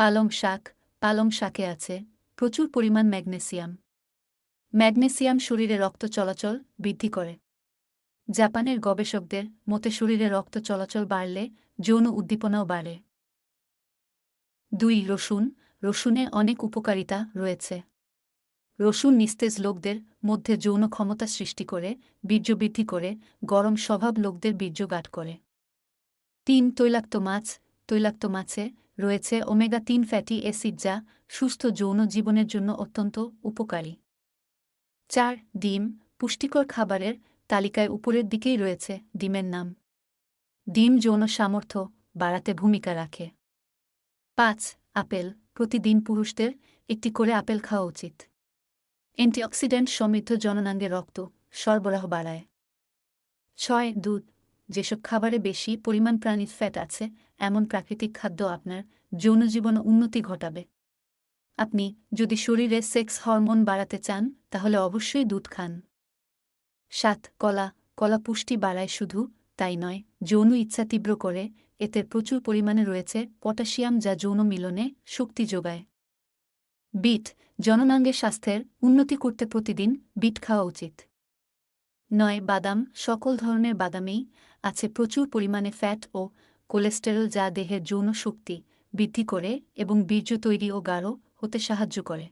পালং শাক, পালং শাকে আছে, প্রচুর পরিমাণ ম্যাগনেসিয়াম। ম্যাগনেসিয়াম শরীরে রক্ত চলাচল বৃদ্ধি করে। জাপানের গবেষকদের মতে শরীরে রক্ত চলাচল বাড়লে যৌন উদ্দীপনাও বাড়ে। দুই, রসুন। রসুনে অনেক উপকারিতা রয়েছে। রসুন নিস্তেজ লোকদের মধ্যে যৌন ক্ষমতা সৃষ্টি করে, বীর্য বৃদ্ধি করে, গরম স্বভাব লোকদের বীর্য গাঢ় করে। তিন, তৈলাক্ত মাছ। তৈলাক্ত মাছে রয়েছে ওমেগা তিন ফ্যাটি অ্যাসিড যা সুস্থ যৌন জীবনের জন্য অত্যন্ত উপকারী। চার, ডিম, পুষ্টিকর খাবারের তালিকায় উপরের দিকেই রয়েছে ডিমের নাম। ডিম যৌন সামর্থ্য বাড়াতে ভূমিকা রাখে। পাঁচ, আপেল, প্রতিদিন পুরুষদের একটি করে আপেল খাওয়া উচিত। অ্যান্টিঅক্সিডেন্ট সমৃদ্ধ জননাঙ্গে রক্ত সরবরাহ বাড়ায়। ছয়, দুধ যেসব খাবারে বেশি পরিমাণ প্রাণীর ফ্যাট আছে, এমন প্রাকৃতিক খাদ্য আপনার যৌন জীবন উন্নতি ঘটাবে। আপনি যদি শরীরে সেক্স হরমোন বাড়াতে চান, তাহলে অবশ্যই দুধ খান। সাত, কলা। কলা পুষ্টি বাড়ায় শুধু, তাই নয়, যৌন ইচ্ছা তীব্র করে, এতে প্রচুর পরিমাণে রয়েছে পটাশিয়াম যা যৌন মিলনে শক্তি যোগায়। বিট, জননাঙ্গের স্বাস্থ্যের উন্নতি করতে প্রতিদিন বিট খাওয়া উচিত। নয় বাদাম, সকল ধরনের বাদামেই আছে প্রচুর পরিমাণে ফ্যাট ও কোলেস্টেরল যা দেহের যৌন শক্তি বৃদ্ধি করে এবং বীর্য তৈরি ও গাঢ় হতে সাহায্য করে।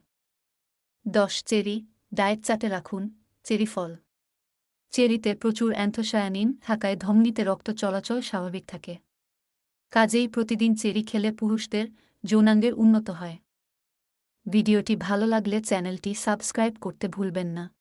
দশ, চেরি, ডায়েট চাটে রাখুন, চেরি ফল। চেরিতে প্রচুর অ্যান্থোসায়ানিন থাকায় ধমনীতে রক্ত চলাচল স্বাভাবিক থাকে। কাজেই প্রতিদিন চেরি খেলে পুরুষদের যৌনাঙ্গের উন্নত হয়। ভিডিওটি ভালো লাগলে চ্যানেলটি সাবস্ক্রাইব করতে ভুলবেন না।